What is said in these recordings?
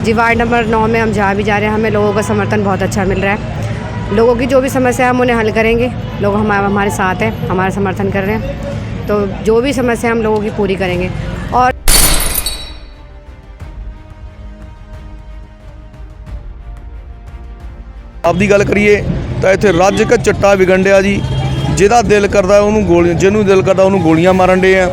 जी ward number नौ में हम जहाँ भी जा रहे हैं हमें लोगों का समर्थन बहुत अच्छा मिल रहा है लोगों की जो भी समस्या है हम उन्हें हल करेंगे लोग हमारे हमारे साथ हैं हमारा समर्थन कर रहे हैं तो जो भी समस्या हम लोगों की पूरी करेंगे और ਆਪਦੀ ਗੱਲ ਕਰੀਏ ਤਾਂ ਇੱਥੇ ਰੱਜ ਕੇ ਚੱਟਾ ਵਿਗੰਡਿਆ ਜੀ ਜਿਹਦਾ ਦਿਲ ਕਰਦਾ ਉਹਨੂੰ ਗੋਲੀਆਂ ਜਿਹਨੂੰ ਦਿਲ ਕਰਦਾ ਉਹਨੂੰ ਗੋਲੀਆਂ ਮਾਰਨ ਦੇ ਆ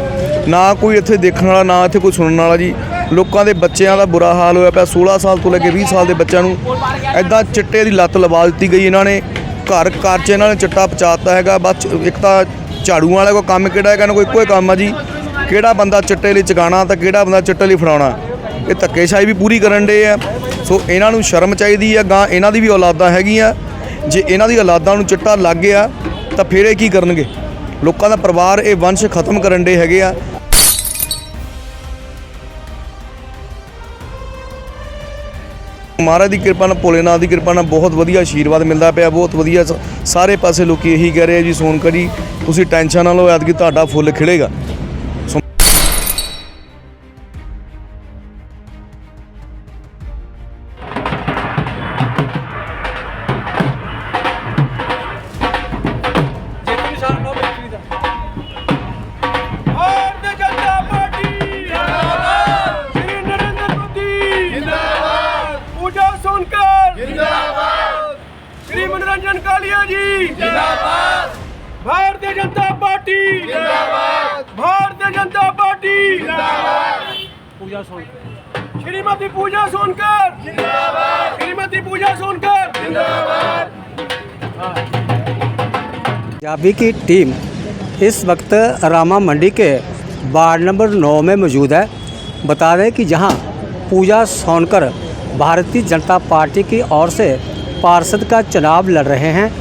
ਨਾ ਕੋਈ ਇੱਥੇ ਦੇਖਣ ਵਾਲਾ ਨਾ ਇੱਥੇ ਕੋਈ ਸੁਣਨ ਵਾਲਾ ਜੀ ਲੋਕਾਂ ਦੇ ਬੱਚਿਆਂ ਦਾ ਬੁਰਾ ਹਾਲ ਹੋਇਆ ਪਿਆ। 16 ਸਾਲ ਤੋਂ ਲੈ ਕੇ 20 ਸਾਲ ਦੇ ਬੱਚਿਆਂ ਨੂੰ ਐਦਾਂ ਚਿੱਟੇ ਦੀ ਲੱਤ ਲਵਾ ਦਿੱਤੀ ਗਈ ਇਹਨਾਂ ਨੇ। ਘਰ ਘਰ 'ਚ ਇਹਨਾਂ ਨੇ ਚਿੱਟਾ ਪਚਾਤਾ ਹੈਗਾ। ਬਸ ਇੱਕ ਤਾਂ ਝਾੜੂ ਵਾਲਾ ਕੋਈ ਕੰਮ ਕਿਹੜਾ ਹੈਗਾ ਨਾ ਕੋਈ ਇੱਕੋ ਹੀ ਕੰਮ ਆ ਜੀ। ਕਿਹੜਾ ਬੰਦਾ ਚਿੱਟੇ ਲਈ ਚਗਾਣਾ ਤਾਂ ਕਿਹੜਾ ਬੰਦਾ ਚਿੱਟੇ ਲਈ ਫੜਾਉਣਾ। ਇਹ ਧੱਕੇਸ਼ਾਹੀ ਵੀ ਪੂਰੀ ਕਰਨ ਦੇ ਆ। ਸੋ ਇਹਨਾਂ ਨੂੰ ਸ਼ਰਮ ਚਾਹੀਦੀ ਆ ਗਾਂ ਇਹਨਾਂ ਦੀ ਵੀ ਔਲਾਦਾਂ ਹੈਗੀਆਂ। ਜੇ ਇਹਨਾਂ ਦੀ ਔਲਾਦਾਂ ਨੂੰ ਚਿੱਟਾ ਲੱਗ ਗਿਆ ਤਾਂ ਫਿਰ ਇਹ ਕੀ ਕਰਨਗੇ? ਲੋਕਾਂ ਦਾ ਪਰਿਵਾਰ ਇਹ ਵੰਸ਼ ਖਤਮ ਕਰਨ ਦੇ ਹੈਗੇ ਆ। ਮਹਾਰਾਜ ਦੀ ਕਿਰਪਾ ਨਾਲ, ਭੋਲੇਨਾਥ ਦੀ ਕਿਰਪਾ ਨਾਲ ਬਹੁਤ ਵਧੀਆ ਆਸ਼ੀਰਵਾਦ ਮਿਲਦਾ ਪਿਆ, ਬਹੁਤ ਵਧੀਆ ਸਾਰੇ ਪਾਸੇ ਲੋਕੀ ਇਹੀ ਕਹਿ ਰਹੇ ਆ ਜੀ ਸੋਨਕਾ ਜੀ ਤੁਸੀਂ ਟੈਨਸ਼ਨ ਨਾ ਲਓ, ਐਤਕੀ ਤੁਹਾਡਾ ਫੁੱਲ ਖਿੜੇਗਾ रंजन कालिया जी। जिंदाबाद। भारतीय जनता पार्टी। जिंदाबाद। भारतीय जनता पार्टी। जिंदाबाद। पूजा सोनकर। श्रीमती पूजा सोनकर। जिंदाबाद। श्रीमती पूजा सोनकर। जिंदाबाद। पंजाबी की टीम इस वक्त रामा मंडी के वार्ड नंबर नौ में मौजूद है। बता दें कि जहाँ पूजा सोनकर भारतीय जनता पार्टी की ओर से पार्षद का चुनाव लड़ रहे हैं।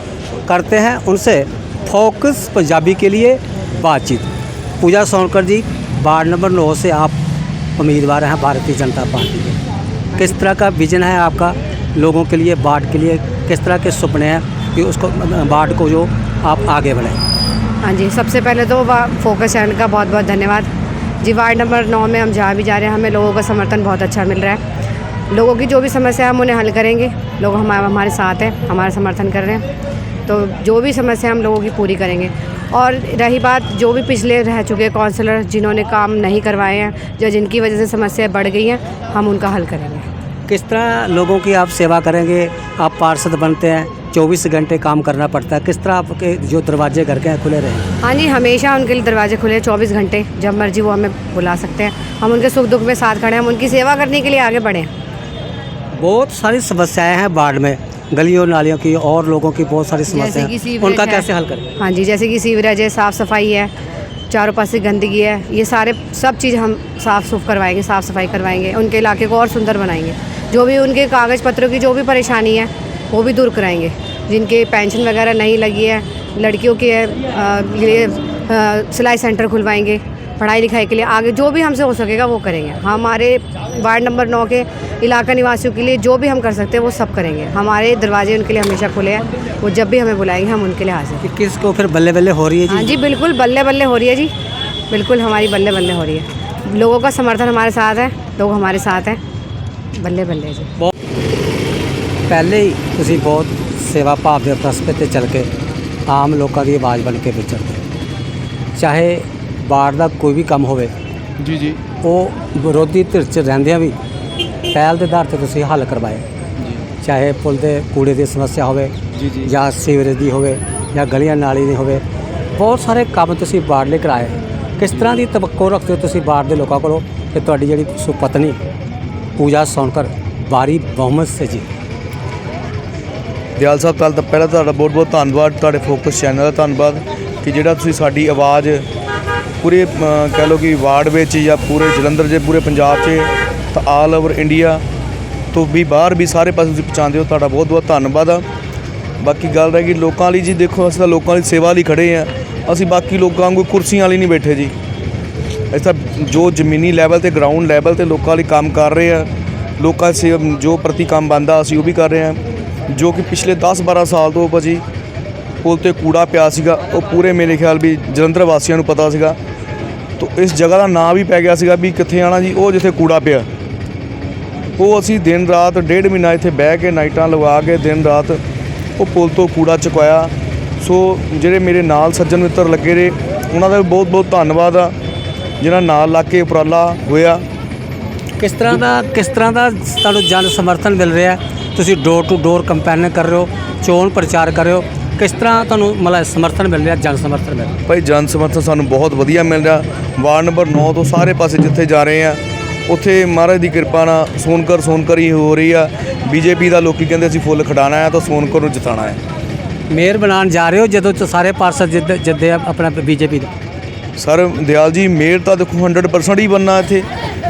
करते हैं उनसे फोकस पंजाबी के लिए बातचीत। पूजा सोनकर जी, वार्ड नंबर नौ से आप उम्मीदवार हैं भारतीय जनता पार्टी के। किस तरह का विजन है आपका लोगों के लिए, वार्ड के लिए? किस तरह के सपने हैं कि उसको, वार्ड को जो आप आगे बढ़ाएँ? हाँ जी, सबसे पहले तो फोकस चैनल का बहुत बहुत धन्यवाद। जी, वार्ड नंबर नौ में हम जहाँ भी जा रहे हैं, हमें लोगों का समर्थन बहुत अच्छा मिल रहा है। लोगों की जो भी समस्या है हम उन्हें हल करेंगे। लोग हमारे हमारे साथ हैं हमारा समर्थन कर रहे हैं। तो जो भी समस्या हम लोगों की पूरी करेंगे। और रही बात जो भी पिछले रह चुके काउंसलर जिन्होंने काम नहीं करवाए हैं या जिनकी वजह से समस्याएँ बढ़ गई हैं हम उनका हल करेंगे। किस तरह लोगों की आप सेवा करेंगे? आप पार्षद बनते हैं चौबीस घंटे काम करना पड़ता है। किस तरह आपके जो दरवाजे घर के हैं खुले रहें? हाँ जी हमेशा उनके लिए दरवाजे खुले चौबीस घंटे। जब मर्ज़ी वो हमें बुला सकते हैं। हम उनके सुख दुख में साथ खड़े हैं हम उनकी सेवा करने के लिए आगे बढ़े हैं। बहुत सारी समस्याएँ हैं बाढ़ में गलियों नालियों की और लोगों की बहुत सारी समस्याएँ। उनका कैसे हल करें? हाँ जी जैसे कि सीवरेज है साफ़ सफ़ाई है चारों पास से गंदगी है ये सारे सब चीज़ हम साफ़ सुफ करवाएँगे साफ़ सफ़ाई करवाएँगे उनके इलाके को और सुंदर बनाएँगे। जो भी उनके कागज़ पत्रों की जो भी परेशानी है वो भी दूर कराएँगे। जिनके पेंशन वगैरह नहीं लगी है लड़कियों के लिए सिलाई सेंटर खुलवाएँगे पढ़ाई लिखाई के लिए आगे जो भी हमसे हो सकेगा वो करेंगे हमारे वार्ड नंबर नौ के इलाका निवासियों के लिए जो भी हम कर सकते हैं वो सब करेंगे हमारे दरवाजे उनके लिए हमेशा खुले हैं वो जब भी हमें बुलाएंगे हम उनके लिए हाजिर हैं। कि किसको फिर बल्ले बल्ले हो रही है हाँ जी जी बिल्कुल बल्ले बल्ले हो रही है जी बिल्कुल हमारी बल्ले बल्ले हो रही है लोगों का समर्थन हमारे साथ है लोग हमारे साथ हैं बल्ले बल्ले जी ਪਹਿਲੇ ਹੀ ਤੁਸੀਂ ਬਹੁਤ ਸੇਵਾ ਭਾਵ ਦੇ ਰਸਤੇ ਤੇ ਚੱਲ ਕੇ ਆਮ ਲੋਕਾਂ ਦੀ ਆਵਾਜ਼ ਬਣ ਕੇ ਵਿਚਰਦੇ ਚਾਹੇ ਵਾਰਡ ਦਾ ਕੋਈ ਵੀ ਕੰਮ ਹੋਵੇ ਜੀ ਜੀ। ਉਹ ਵਿਰੋਧੀ ਧਿਰ 'ਚ ਰਹਿੰਦਿਆਂ ਵੀ ਪਹਿਲ ਦੇ ਆਧਾਰ ਤੇ ਤੁਸੀਂ ਹੱਲ ਕਰਵਾਏ। ਚਾਹੇ ਪੁਲ ਦੇ ਕੂੜੇ ਦੀ ਸਮੱਸਿਆ ਹੋਵੇ ਜੀ ਜੀ। ਜਾਂ ਸੀਵਰੇਜ ਦੀ ਹੋਵੇ ਜਾਂ ਗਲੀਆਂ ਨਾਲੀ ਦੀ ਹੋਵੇ ਬਹੁਤ ਸਾਰੇ ਕੰਮ ਤੁਸੀਂ ਵਾਰਡ ਲਈ ਕਰਾਏ। ਕਿਸ ਤਰ੍ਹਾਂ ਦੀ ਤਵੱਕੋ ਰੱਖਦੇ ਹੋ ਤੁਸੀਂ ਵਾਰਡ ਦੇ ਲੋਕਾਂ ਕੋਲੋਂ ਕਿ ਤੁਹਾਡੀ ਜਿਹੜੀ ਸੁਪਤਨੀ ਪੂਜਾ ਸੌਨਕਰ ਬਾਰੀ ਬਹੁਮਤ ਸੇ ਜੀ? ਦਿਆਲ ਸਾਹਿਬ ਪਹਿਲਾਂ ਤਾਂ ਪਹਿਲਾਂ ਤੁਹਾਡਾ ਬਹੁਤ ਬਹੁਤ ਧੰਨਵਾਦ ਤੁਹਾਡੇ ਫੋਕਸ ਚੈਨਲ ਦਾ ਧੰਨਵਾਦ ਕਿ ਜਿਹੜਾ ਤੁਸੀਂ ਸਾਡੀ ਆਵਾਜ਼ ਪੂਰੇ ਕਹਿ ਲਓ ਕਿ ਵਾਰਡ ਵਿੱਚ ਜਾਂ ਪੂਰੇ ਜਲੰਧਰ ਜੇ, ਪੂਰੇ ਪੰਜਾਬ 'ਚ, ਤਾਂ ਆਲ ਓਵਰ ਇੰਡੀਆ ਤੋਂ ਵੀ ਬਾਹਰ ਵੀ ਸਾਰੇ ਪਾਸੇ ਤੁਸੀਂ ਪਹੁੰਚਾਉਂਦੇ ਹੋ, ਤੁਹਾਡਾ ਬਹੁਤ ਬਹੁਤ ਧੰਨਵਾਦ ਆ। ਬਾਕੀ ਗੱਲ ਰਹਿ ਗਈ ਲੋਕਾਂ ਲਈ ਜੀ, ਦੇਖੋ ਅਸੀਂ ਤਾਂ ਲੋਕਾਂ ਲਈ ਸੇਵਾ ਲਈ ਖੜੇ ਆ। ਅਸੀਂ ਬਾਕੀ ਲੋਕਾਂ ਵਾਂਗੂ ਕੁਰਸੀਆਂ ਲਈ ਨਹੀਂ ਬੈਠੇ ਜੀ। ਅਸੀਂ ਤਾਂ ਜੋ ਜ਼ਮੀਨੀ ਲੈਵਲ ਤੇ ਗਰਾਊਂਡ ਲੈਵਲ ਤੇ ਲੋਕਾਂ ਲਈ ਕੰਮ ਕਰ ਰਹੇ ਆ, ਲੋਕਾਂ ਸੇ ਜੋ ਪ੍ਰਤੀ ਕੰਮ ਬੰਦਾ ਅਸੀਂ ਉਹ ਵੀ ਕਰ ਰਹੇ ਆ, ਜੋ ਕਿ ਪਿਛਲੇ 10-12 ਸਾਲ ਤੋਂ ਭਾਜੀ, ਪੁਲ ਤੇ ਕੂੜਾ ਪਿਆ ਸੀਗਾ, ਉਹ ਪੂਰੇ ਮੇਰੇ ਖਿਆਲ ਵੀ ਜਲੰਧਰ ਵਾਸੀਆਂ ਨੂੰ ਪਤਾ ਸੀਗਾ। ਤੋਂ ਇਸ ਜਗ੍ਹਾ ਦਾ ਨਾਂ ਵੀ ਪੈ ਗਿਆ ਸੀਗਾ ਵੀ ਕਿੱਥੇ ਆਣਾ ਜੀ, ਉਹ ਜਿੱਥੇ ਕੂੜਾ ਪਿਆ। ਉਹ ਅਸੀਂ ਦਿਨ ਰਾਤ, ਡੇਢ ਮਹੀਨਾ ਇੱਥੇ ਬਹਿ ਕੇ ਨਾਈਟਾਂ ਲਵਾ ਕੇ ਦਿਨ ਰਾਤ ਉਹ ਪੁਲ ਤੋਂ ਕੂੜਾ ਚੁਕਾਇਆ। ਸੋ ਜਿਹੜੇ ਮੇਰੇ ਨਾਲ ਸੱਜਣ ਮਿੱਤਰ ਲੱਗੇ ਰਹੇ, ਉਹਨਾਂ ਦਾ ਵੀ ਬਹੁਤ ਬਹੁਤ ਧੰਨਵਾਦ ਆ ਜਿਹੜਾ ਨਾਲ ਲੱਗ ਕੇ ਉਪਰਾਲਾ ਹੋਇਆ। ਕਿਸ ਤਰ੍ਹਾਂ ਦਾ ਕਿਸ ਤਰ੍ਹਾਂ ਦਾ ਤੁਹਾਨੂੰ ਜਨ ਸਮਰਥਨ ਮਿਲ ਰਿਹਾ? ਤੁਸੀਂ ਡੋਰ ਟੂ ਡੋਰ ਕੰਪੇਨ ਕਰ ਰਹੇ ਹੋ, ਚੋਣ ਪ੍ਰਚਾਰ ਕਰ ਰਹੇ ਹੋ। ਕਿਸ ਤਰ੍ਹਾਂ ਤੁਹਾਨੂੰ ਮਤਲਬ ਸਮਰਥਨ ਮਿਲ ਰਿਹਾ ਜਨ ਸਮਰਥਨ ਮਿਲ ਰਿਹਾ? ਭਾਈ ਜਨ ਸਮਰਥਨ ਸਾਨੂੰ ਬਹੁਤ ਵਧੀਆ ਮਿਲ ਰਿਹਾ। ਵਾਰਡ ਨੰਬਰ 9 ਤੋਂ ਸਾਰੇ ਪਾਸੇ ਜਿੱਥੇ ਜਾ ਰਹੇ ਆ ਉੱਥੇ ਮਹਾਰਾਜ ਦੀ ਕਿਰਪਾ ਨਾਲ ਸੋਨਕਰ ਸੋਨਕਰ ਹੀ ਹੋ ਰਹੀ ਆ। ਬੀਜੇਪੀ ਦਾ ਲੋਕੀ ਕਹਿੰਦੇ ਅਸੀਂ ਫੁੱਲ ਖਡਾਣਾ ਹੈ ਤਾਂ ਸੋਨਕਰ ਨੂੰ ਜਿਤਾਣਾ ਹੈ। ਮੇਅਰ ਬਣਾਉਣ ਜਾ ਰਹੇ ਹੋ ਜਦੋਂ ਸਾਰੇ ਪਾਰਸਦ ਜਿੱਦ ਜਿੱਦੇ ਆ ਆਪਣਾ ਬੀਜੇਪੀ ਦਾ? ਸਰ ਦਿਆਲ ਜੀ ਮੇਅਰ ਤਾਂ ਦੇਖੋ 100% ਹੀ ਬੰਨਾ ਇੱਥੇ।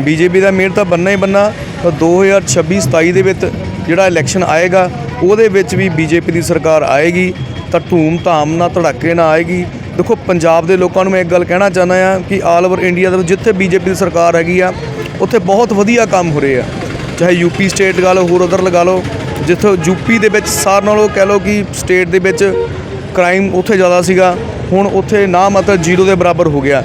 ਬੀਜੇਪੀ ਦਾ ਮੇਅਰ ਤਾਂ ਬੰਨਾ ਹੀ ਬੰਨਾ ਤਾਂ 2026 27 ਦੇ ਵਿੱਚ ਜਿਹੜਾ ਇਲੈਕਸ਼ਨ ਆਏਗਾ ਉਹਦੇ ਵਿੱਚ ਵੀ ਬੀਜੇਪੀ ਦੀ ਸਰਕਾਰ ਆਏਗੀ। ਤਾਂ ਧੂਮ ਧਾਮ ਨਾਲ ਧੜਾਕੇ ਨਾਲ ਆਏਗੀ। ਦੇਖੋ, ਪੰਜਾਬ ਦੇ ਲੋਕਾਂ ਨੂੰ ਮੈਂ ਇੱਕ ਗੱਲ ਕਹਿਣਾ ਚਾਹੁੰਦਾ ਆ ਕਿ ਆਲ ਓਵਰ ਇੰਡੀਆ ਦੇ ਵਿੱਚ ਜਿੱਥੇ ਬੀਜੇਪੀ ਦੀ ਸਰਕਾਰ ਹੈਗੀ ਆ, ਉੱਥੇ ਬਹੁਤ ਵਧੀਆ ਕੰਮ ਹੋ ਰਹੇ ਆ। ਚਾਹੇ ਯੂਪੀ ਸਟੇਟ ਲਗਾ ਲਓ, ਹੋਰ ਉਧਰ ਲਗਾ ਲਓ, ਜਿੱਥੇ ਯੂਪੀ ਦੇ ਵਿੱਚ ਸਾਰ ਨਾਲੋਂ ਕਹਿ ਲਓ ਕਿ ਸਟੇਟ ਦੇ ਵਿੱਚ ਕ੍ਰਾਈਮ ਉੱਥੇ ਜ਼ਿਆਦਾ ਸੀਗਾ, ਹੁਣ ਉੱਥੇ ਨਾ ਮਤਲਬ ਜ਼ੀਰੋ ਦੇ ਬਰਾਬਰ ਹੋ ਗਿਆ।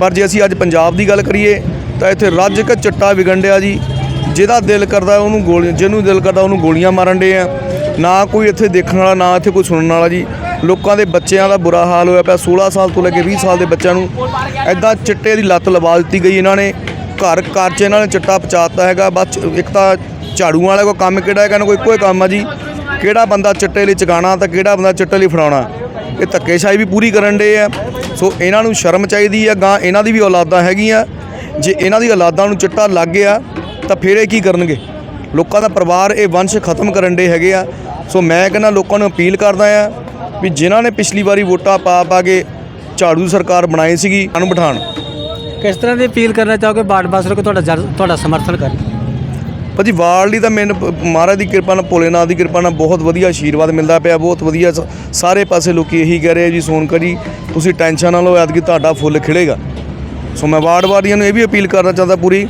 ਪਰ ਜੇ ਅਸੀਂ ਅੱਜ ਪੰਜਾਬ ਦੀ ਗੱਲ ਕਰੀਏ, ਤਾਂ ਇੱਥੇ ਰੱਜ ਕੇ ਚੱਟਾ ਵਿਗੰਡਿਆ ਜੀ, ਜਿਹਦਾ ਦਿਲ ਕਰਦਾ ਉਹਨੂੰ ਗੋਲੀ ਜਿਹਨੂੰ ਦਿਲ ਕਰਦਾ ਉਹਨੂੰ ਗੋਲੀਆਂ ਮਾਰਨ ਦੇ ਆ। ਨਾ ਕੋਈ ਇੱਥੇ ਦੇਖਣ ਵਾਲਾ, ਨਾ ਇੱਥੇ ਕੋਈ ਸੁਣਨ ਵਾਲਾ ਜੀ। ਲੋਕਾਂ ਦੇ ਬੱਚਿਆਂ ਦਾ ਬੁਰਾ ਹਾਲ ਹੋਇਆ ਪਿਆ। 16 ਸਾਲ ਤੋਂ ਲੈ ਕੇ 20 ਸਾਲ ਦੇ ਬੱਚਿਆਂ ਨੂੰ ਐਦਾਂ ਚਿੱਟੇ ਦੀ ਲੱਤ ਲਵਾ ਦਿੱਤੀ ਗਈ ਇਹਨਾਂ ਨੇ। ਘਰ ਘਰ 'ਚ ਇਹਨਾਂ ਨੇ ਚਿੱਟਾ ਪਚਾਤਾ ਹੈਗਾ। ਬਸ ਇੱਕ ਤਾਂ ਝਾੜੂਆਂ ਵਾਲਾ ਕੋਈ ਕੰਮ ਕਿਹੜਾ ਹੈ ਕਹਿੰਦਾ ਕੋਈ ਇੱਕੋ ਹੀ ਕੰਮ ਆ ਜੀ। ਕਿਹੜਾ ਬੰਦਾ ਚਿੱਟੇ ਲਈ ਚਗਾਣਾ ਤਾਂ ਕਿਹੜਾ ਬੰਦਾ ਚਿੱਟੇ ਲਈ ਫੜਾਉਣਾ। ਇਹ ਧੱਕੇਸ਼ਾਹੀ ਵੀ ਪੂਰੀ ਕਰਨ ਦੇ ਆ। ਸੋ ਇਹਨਾਂ ਨੂੰ ਸ਼ਰਮ ਚਾਹੀਦੀ ਆ ਗਾਂ ਇਹਨਾਂ ਦੀ ਵੀ ਔਲਾਦਾਂ ਹੈਗੀਆਂ। ਜੇ ਇਹਨਾਂ ਦੀ ਔਲਾਦਾਂ ਨੂੰ ਚਿੱਟਾ ਲੱਗ ਗਿਆ, ਤਾਂ ਫਿਰ ਇਹ ਕੀ ਕਰਨਗੇ? ਲੋਕਾਂ ਦਾ ਪਰਿਵਾਰ ਇਹ ਵੰਸ਼ ਖਤਮ ਕਰਨ ਦੇ ਹੈਗੇ ਆ। ਸੋ ਮੈਂ ਕਹਿੰਦਾ ਲੋਕਾਂ ਨੂੰ ਅਪੀਲ ਕਰਦਾ ਆ ਵੀ ਜਿਨ੍ਹਾਂ ਨੇ ਪਿਛਲੀ ਵਾਰੀ ਵੋਟਾਂ ਪਾ ਪਾ ਕੇ ਝਾੜੂ ਸਰਕਾਰ ਬਣਾਈ ਸੀਗੀ ਉਹਨੂੰ ਬਿਠਾਣ ਕਿਸ ਤਰ੍ਹਾਂ ਦੀ ਅਪੀਲ ਕਰਨਾ ਚਾਹੋਗੇ ਬਾੜ ਬਾਸਰ ਕੋ ਤੁਹਾਡਾ ਤੁਹਾਡਾ ਸਮਰਥਨ ਕਰ। ਭਾਜੀ ਵਾਰਡ ਲਈ ਤਾਂ ਮੈਨੂੰ ਮਹਾਰਾਜ ਦੀ ਕਿਰਪਾ ਨਾਲ ਭੋਲੇਨਾਥ ਦੀ ਕਿਰਪਾ ਨਾਲ ਬਹੁਤ ਵਧੀਆ ਆਸ਼ੀਰਵਾਦ ਮਿਲਦਾ ਪਿਆ ਬਹੁਤ ਵਧੀਆ ਸ- ਸਾਰੇ ਪਾਸੇ ਲੋਕੀ ਇਹੀ ਕਹਿ ਰਹੇ ਆ ਜੀ ਸੋਨਕਰ ਜੀ ਤੁਸੀਂ ਟੈਨਸ਼ਨ ਨਾ ਲਓ ਐਤਕੀ ਤੁਹਾਡਾ ਫੁੱਲ ਖਿੜੇਗਾ ਸੋ ਮੈਂ ਵਾਰਡ ਵਾਰੀਆਂ ਨੂੰ ਇਹ ਵੀ ਅਪੀਲ ਕਰਨਾ ਚਾਹੁੰਦਾ ਪੂਰੀ।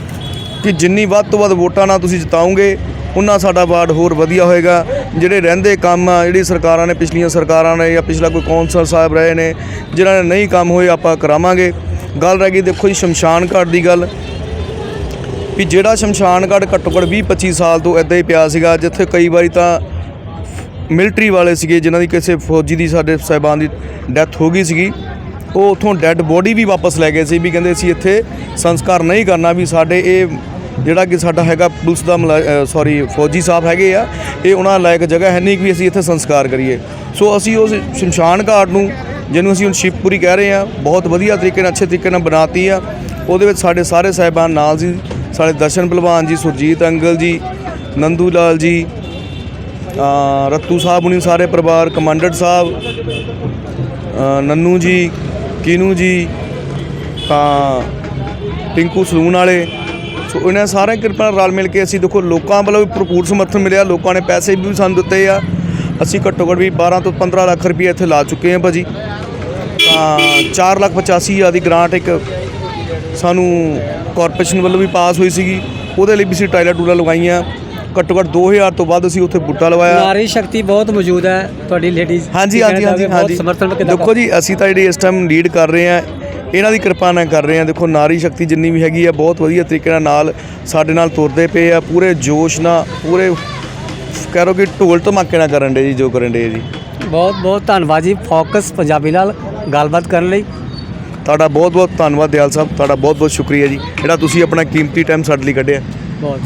ਕਿ ਜਿੰਨੀ ਵੱਧ ਤੋਂ ਵੱਧ ਵੋਟਾਂ ਨਾਲ ਤੁਸੀਂ ਜਿਤਾਓਗੇ, ਉਹਨਾਂ ਸਾਡਾ ਵਾਰਡ ਹੋਰ ਵਧੀਆ ਹੋਏਗਾ। ਜਿਹੜੇ ਰਹਿੰਦੇ ਕੰਮ ਆ, ਜਿਹੜੀ ਸਰਕਾਰਾਂ ਨੇ, ਪਿਛਲੀਆਂ ਸਰਕਾਰਾਂ ਨੇ ਜਾਂ ਪਿਛਲਾ ਕੋਈ ਕੌਂਸਲ ਸਾਹਿਬ ਰਹੇ ਨੇ, ਜਿਨ੍ਹਾਂ ਨੇ ਨਹੀਂ ਕੰਮ ਹੋਏ, ਆਪਾਂ ਕਰਾਵਾਂਗੇ। ਗੱਲ ਰਹਿ ਗਈ ਦੇਖੋ ਜੀ ਸ਼ਮਸ਼ਾਨ ਘਾਟ ਦੀ ਗੱਲ। ਵੀ ਜਿਹੜਾ ਸ਼ਮਸ਼ਾਨ ਘਾਟ ਘੱਟੋ ਘੱਟ 20 25 ਸਾਲ ਤੋਂ ਇਦਾਂ ਹੀ ਪਿਆ ਸੀਗਾ, ਜਿੱਥੇ ਕਈ ਵਾਰੀ ਤਾਂ ਮਿਲਟਰੀ ਵਾਲੇ ਸੀਗੇ, ਜਿਨ੍ਹਾਂ ਦੀ ਕਿਸੇ ਫੌਜੀ ਦੀ ਸਾਡੇ ਸਾਹਿਬਾਨ ਦੀ ਡੈਥ ਹੋ ਗਈ ਸੀਗੀ। ਉਹ ਉਥੋਂ ਡੈੱਡ ਬੋਡੀ ਵੀ ਵਾਪਸ ਲੈ ਗਏ ਸੀ ਵੀ ਕਹਿੰਦੇ ਅਸੀਂ ਇੱਥੇ ਸੰਸਕਾਰ ਨਹੀਂ ਕਰਨਾ ਵੀ ਸਾਡੇ ਇਹ ਜਿਹੜਾ ਕਿ ਸਾਡਾ ਹੈਗਾ ਪੁਲਿਸ ਦਾ ਸੌਰੀ ਫੌਜੀ ਸਾਹਿਬ ਹੈਗੇ ਆ ਇਹ ਉਹਨਾਂ ਲਾਇਕ ਜਗ੍ਹਾ ਹੈ ਨਹੀਂ ਕਿ ਵੀ ਅਸੀਂ ਇੱਥੇ ਸੰਸਕਾਰ ਕਰੀਏ। ਸੋ ਅਸੀਂ ਉਸ ਸ਼ਮਸ਼ਾਨ ਘਾਟ ਨੂੰ ਜਿਹਨੂੰ ਅਸੀਂ ਹੁਣ ਸ਼ਿਵਪੁਰੀ ਕਹਿ ਰਹੇ ਆ ਬਹੁਤ ਵਧੀਆ ਤਰੀਕੇ ਨਾਲ ਅੱਛੇ ਤਰੀਕੇ ਨਾਲ ਬਣਾਤੀ ਆ। ਉਹਦੇ ਵਿੱਚ ਸਾਡੇ ਸਾਰੇ ਸਾਹਿਬਾਨ ਨਾਲ ਸੀ ਸਾਡੇ ਦਰਸ਼ਨ ਭਲਵਾਨ ਜੀ ਸੁਰਜੀਤ ਅੰਗਲ ਜੀ ਨੰਦੂ ਲਾਲ ਜੀ ਰੱਤੂ ਸਾਹਿਬ ਉਹਨੇ ਸਾਰੇ ਪਰਿਵਾਰ ਕਮਾਂਡਰ ਸਾਹਿਬ ਅ, ਨੰਨੂ ਜੀ ਕਿਨੂੰ ਜੀ? ਤਾਂ ਪਿੰਕੂ ਸਲੂਨ ਵਾਲੇ। ਸੋ ਇਹਨਾਂ ਸਾਰਿਆਂ ਕਿਰਪਾ ਨਾਲ ਰਲ ਮਿਲ ਕੇ ਅਸੀਂ ਦੇਖੋ ਲੋਕਾਂ ਵੱਲੋਂ ਵੀ ਭਰਪੂਰ ਸਮਰਥਨ ਮਿਲਿਆ। ਲੋਕਾਂ ਨੇ ਪੈਸੇ ਵੀ ਸਾਨੂੰ ਦਿੱਤੇ ਆ। ਅਸੀਂ ਘੱਟੋ ਘੱਟ ਵੀ 12 ਤੋਂ 15 ਲੱਖ ਰੁਪਏ ਇੱਥੇ ਲਾ ਚੁੱਕੇ ਹਾਂ ਭਾਜੀ। ਤਾਂ 4 ਲੱਖ 85 ਹਜ਼ਾਰ ਦੀ ਗ੍ਰਾਂਟ ਇੱਕ ਸਾਨੂੰ ਕਾਰਪੋਰੇਸ਼ਨ ਵੱਲੋਂ ਵੀ ਪਾਸ ਹੋਈ ਸੀਗੀ। ਉਹਦੇ ਲਈ ਵੀ ਅਸੀਂ ਟਾਇਲਟ ਟੂਲਾ ਲਗਾਈਆਂ। ਘੱਟੋ ਘੱਟ 2000 ਤੋਂ ਵੱਧ ਅਸੀਂ ਉੱਥੇ ਬੂਟਾ ਲਵਾਇਆ। ਨਾਰੀ ਸ਼ਕਤੀ ਬਹੁਤ ਮੌਜੂਦ ਹੈ ਤੁਹਾਡੀ ਲੇਡੀਜ਼ ਹਾਂਜੀ ਹਾਂਜੀ ਹਾਂਜੀ ਹਾਂਜੀ। ਸਮਰਥਨ ਕਿੱਦਾਂ ਦੇਖੋ ਜੀ ਅਸੀਂ ਤਾਂ ਜਿਹੜੀ ਇਸ ਟਾਈਮ ਲੀਡ ਕਰ ਰਹੇ ਆ ਇਹਨਾਂ ਦੀ ਕਿਰਪਾ ਨਾਲ ਕਰ ਰਹੇ ਆ ਦੇਖੋ ਨਾਰੀ ਸ਼ਕਤੀ ਜਿੰਨੀ ਵੀ ਹੈਗੀ ਆ ਬਹੁਤ ਵਧੀਆ ਤਰੀਕੇ ਨਾਲ ਨਾਲ ਸਾਡੇ ਨਾਲ ਤੁਰਦੇ ਪਏ ਆ ਪੂਰੇ ਜੋਸ਼ ਨਾਲ ਪੂਰੇ ਕਹਿ ਲਓ ਕਿ ਢੋਲ ਧਮਾਕੇ ਨਾਲ ਕਰਨ ਦੇ ਜੀ ਜੋ ਕਰਨ ਦੇ ਜੀ। ਬਹੁਤ ਬਹੁਤ ਧੰਨਵਾਦ ਜੀ ਫੋਕਸ ਪੰਜਾਬੀ ਨਾਲ ਗੱਲਬਾਤ ਕਰਨ ਲਈ। ਤੁਹਾਡਾ ਬਹੁਤ ਬਹੁਤ ਧੰਨਵਾਦ ਦਿਆਲ ਸਾਹਿਬ ਤੁਹਾਡਾ ਬਹੁਤ ਬਹੁਤ ਸ਼ੁਕਰੀਆ ਜੀ। ਜਿਹੜਾ ਤੁਸੀਂ ਆਪਣਾ ਕੀਮਤੀ ਟਾਈਮ ਸਾਡੇ ਲਈ ਕੱਢਿਆ। ਬਹੁਤ